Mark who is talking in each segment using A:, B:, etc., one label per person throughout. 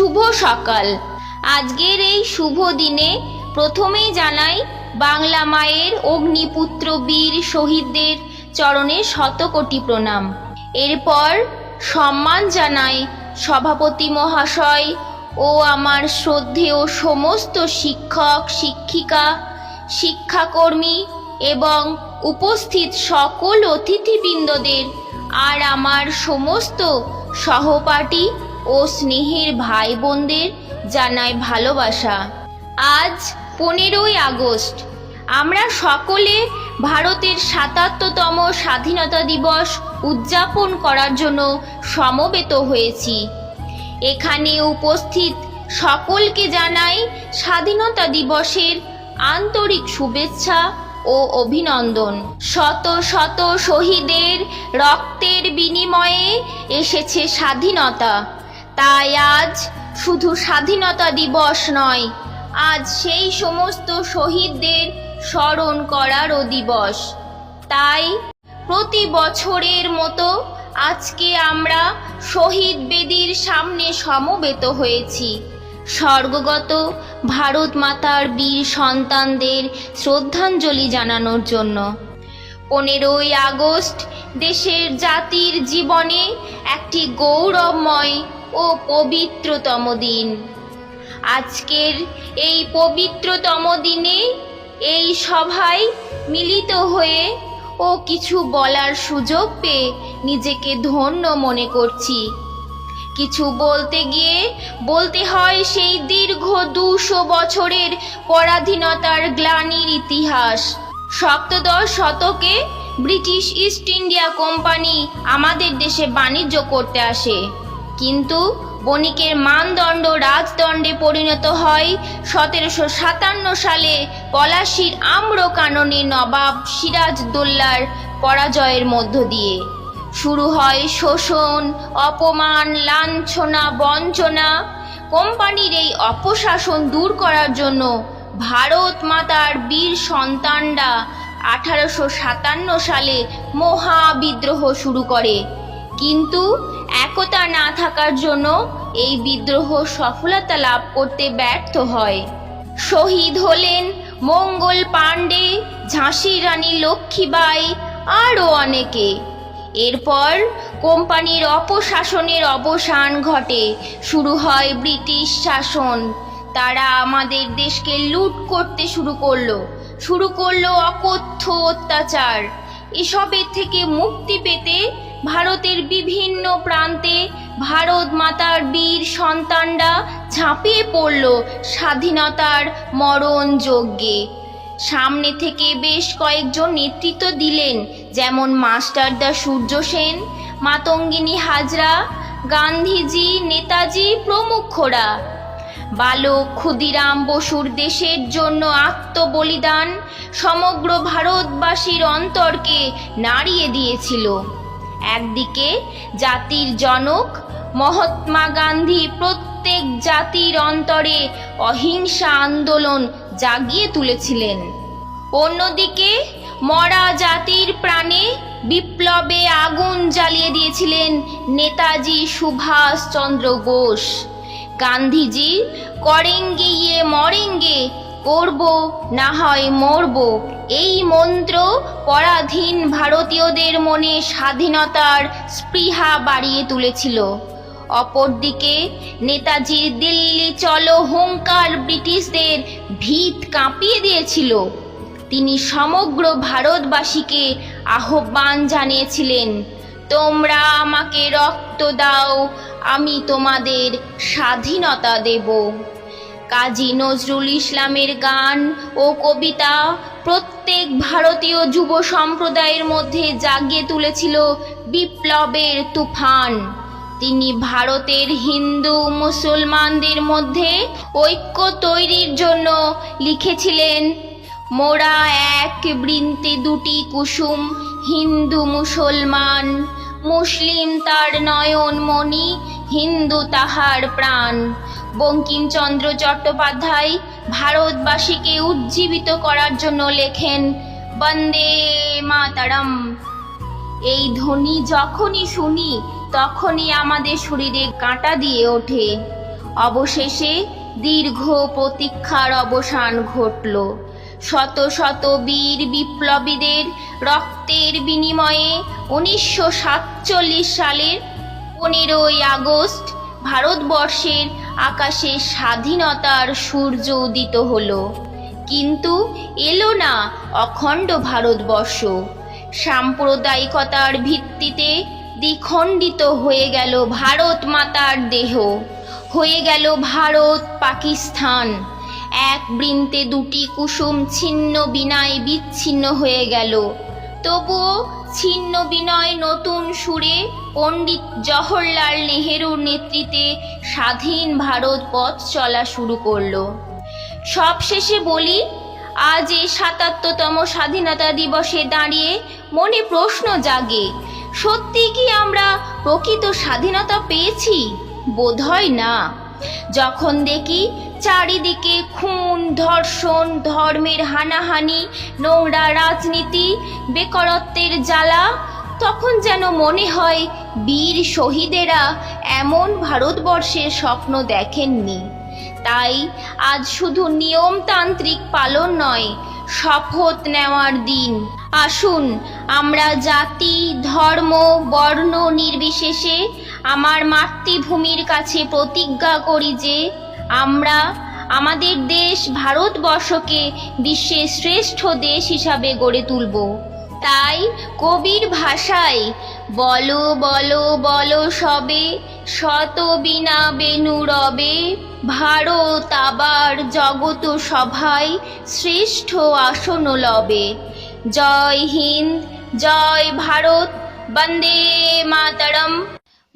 A: শুভ সকাল। আজকের এই শুভ দিনে প্রথমেই জানাই বাংলা মায়ের অগ্নিপুত্র বীর শহীদদের চরণে শতকোটি প্রণাম। এরপর সম্মান জানাই সভাপতি মহাশয় ও আমার শ্রদ্ধেয় সমস্ত শিক্ষক, শিক্ষিকা, শিক্ষাকর্মী এবং উপস্থিত সকল অতিথিবৃন্দদের আর আমার সমস্ত সহপাঠী ও স্নেহের ভাই বোনদের জানাই ভালোবাসা। আজ পনেরোই আগস্ট। আমরা সকলে ভারতের সাতাত্তরতম স্বাধীনতা দিবস উদযাপন করার জন্য সমবেত হয়েছি। এখানে উপস্থিত সকলকে জানাই স্বাধীনতা দিবসের আন্তরিক শুভেচ্ছা ও অভিনন্দন। শত শত শহীদের রক্তের বিনিময়ে এসেছে স্বাধীনতা। তাই আজ শুধু স্বাধীনতা দিবস নয়, আজ সেই সমস্ত শহীদদের স্মরণ করারও দিবস। তাই প্রতি বছরের মতো আজকে আমরা শহীদ বেদির সামনে সমবেত হয়েছি। স্বর্গগত ভারত মাতার বীর সন্তানদের শ্রদ্ধাঞ্জলি জানানোর জন্য। পনেরোই আগস্ট দেশের জাতির জীবনে একটি গৌরবময় ও পবিত্রতম দিন। আজকের এই পবিত্রতম দিনে এই সভায় মিলিত হয়ে ও কিছু বলার সুযোগ পেয়ে নিজেকে ধন্য মনে করছি। কিছু বলতে গিয়ে বলতে হয় সেই দীর্ঘ দুশো বছরের পরাধীনতার গ্লানির ইতিহাস। সপ্তদশ শতকে ব্রিটিশ ইস্ট ইন্ডিয়া কোম্পানি আমাদের দেশে বাণিজ্য করতে আসে। কিন্তু বণিকের মানদণ্ড রাজদণ্ডে পরিণত হয় সতেরোশো সাতান্ন সালে পলাশির আম্র কাননে নবাব সিরাজদৌল্লার পরাজয়ের মধ্য দিয়ে। শুরু হয় শোষণ, অপমান, লাঞ্ছনা, বঞ্চনা। কোম্পানির এই অপশাসন দূর করার জন্য ভারত মাতার বীর সন্তানরা আঠারোশো সাতান্ন সালে মহাবিদ্রোহ শুরু করে। কিন্তু একতা না থাকার জন্য এই বিদ্রোহ সফলতা লাভ করতে ব্যর্থ হয়। শহীদ হলেন মঙ্গল পাণ্ডে ঝাঁসির রানী লক্ষ্মীবাই, আরও অনেকে। এরপর কোম্পানির অপশাসনের অবসান ঘটে, শুরু হয় ব্রিটিশ শাসন। তারা আমাদের দেশকে লুট করতে শুরু করল শুরু করল অকথ্য অত্যাচার। এসবের থেকে মুক্তি পেতে ভারতের বিভিন্ন প্রান্তে ভারত মাতার বীর সন্তানরা ঝাঁপিয়ে পড়ল স্বাধীনতার মরণ যজ্ঞে। সামনে থেকে বেশ কয়েকজন নেতৃত্ব দিলেন, যেমন মাস্টারদা সূর্য সেন, মাতঙ্গিনী হাজরা, গান্ধীজি, নেতাজি প্রমুখরা। বালক ক্ষুদিরাম বসুর দেশের জন্য আত্মবলিদান সমগ্র ভারতবাসীর অন্তরকে নাড়িয়ে দিয়েছিল। একদিকে জাতির জনক মহাত্মা গান্ধী প্রত্যেক জাতির অন্তরে অহিংসা আন্দোলন জাগিয়ে তুলেছিলেন। অন্যদিকে মরা জাতির প্রাণে বিপ্লবে আগুন জ্বালিয়ে দিয়েছিলেন নেতাজি সুভাষ চন্দ্র বোস। গান্ধীজি করেঙ্গে ইয়ে মরেঙ্গে করব না হয় মরব। এই মন্ত্র পরাধীন ভারতীয়দের মনে স্বাধীনতার স্পৃহা বাড়িয়ে তুলেছিল। অপরদিকে, নেতাজির দিল্লি চলো হুঙ্কার ব্রিটিশদের ভিত কাঁপিয়ে দিয়েছিল। তিনি সমগ্র ভারতবাসীকে আহ্বান জানিয়েছিলেন, তোমরা আমাকে রক্ত দাও, আমি তোমাদের স্বাধীনতা দেব। কাজী নজরুল ইসলামের গান ও কবিতা প্রত্যেক ভারতীয় যুব সম্প্রদায়ের মধ্যে জাগিয়ে তুলেছিল বিপ্লবের তুফান। তিনি ভারতের হিন্দু মুসলমানদের মধ্যে ঐক্য তৈরির জন্য লিখেছিলেন, মোরা এক বৃন্তে দুটি কুসুম, হিন্দু মুসলমান। মুসলিম তার নয়ন মণি হিন্দু তাহার প্রাণ। বঙ্কিমচন্দ্র চট্টোপাধ্যায় ভারতবাসীকে উজ্জীবিত করার জন্য লেখেন, বন্দে মাতারাম। এই ধ্বনি যখনই শুনি, তখনই আমাদের শরীরে কাঁটা দিয়ে ওঠে। অবশেষে দীর্ঘ প্রতীক্ষার অবসান ঘটল। শত শত বীর বিপ্লবীদের রক্তের বিনিময়ে উনিশশো সাতচল্লিশ সালের পনেরোই আগস্ট ভারতবর্ষের আকাশে স্বাধীনতার সূর্য উদিত হলো। কিন্তু এলো না অখণ্ড ভারতবর্ষ। সাম্প্রদায়িকতার ভিত্তিতে দ্বিখণ্ডিত হয়ে গেল ভারত মাতার দেহ। হয়ে গেল ভারত পাকিস্তান। এক বৃন্তে দুটি কুসুম ছিন্ন বিনায় বিচ্ছিন্ন হয়ে গেল। তবুও ছিন্ন বিনয় নতুন সুরে পণ্ডিত জওহরলাল নেহেরুর নেতৃত্বে স্বাধীন ভারত পথ চলা শুরু করল। সবশেষে বলি, আজ এই সাতাত্তরতম স্বাধীনতা দিবসে দাঁড়িয়ে মনে প্রশ্ন জাগে, সত্যি কি আমরা প্রকৃত স্বাধীনতা পেয়েছি? বোধহয় না। যখন দেখি চারিদিকে খুন, ধর্ষণ, ধর্মের হানাহানি, নোংরা রাজনীতি, বেকারত্বের জ্বালা, তখন যেন মনে হয় বীর শহীদেরা এমন ভারতবর্ষের স্বপ্ন দেখেননি। তাই আজ শুধু নিয়মতান্ত্রিক পালন নয়, শপথ নেওয়ার দিন। আসুন, আমরা জাতি, ধর্ম, বর্ণ নির্বিশেষে আমার মাতৃভূমির কাছে প্রতিজ্ঞা করি যে আমরা আমাদের দেশ ভারতবর্ষকে বিশ্বের শ্রেষ্ঠ দেশ হিসাবে গড়ে তুলব। তাই কবির ভাষায় বলো বলো বলো সবে, শত বিনা বেনু রবে, ভারত আবার জগত সভায় শ্রেষ্ঠ আসন লবে। জয় হিন্দ, জয় ভারত, বন্দে মাতারম।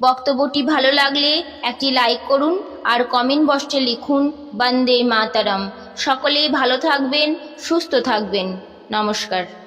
A: বক্তব্যটি ভালো লাগলে একটি লাইক করুন আর কমেন্ট বক্সে লিখুন বন্দে মাতারম। সকলেই ভালো থাকবেন, সুস্থ থাকবেন। নমস্কার।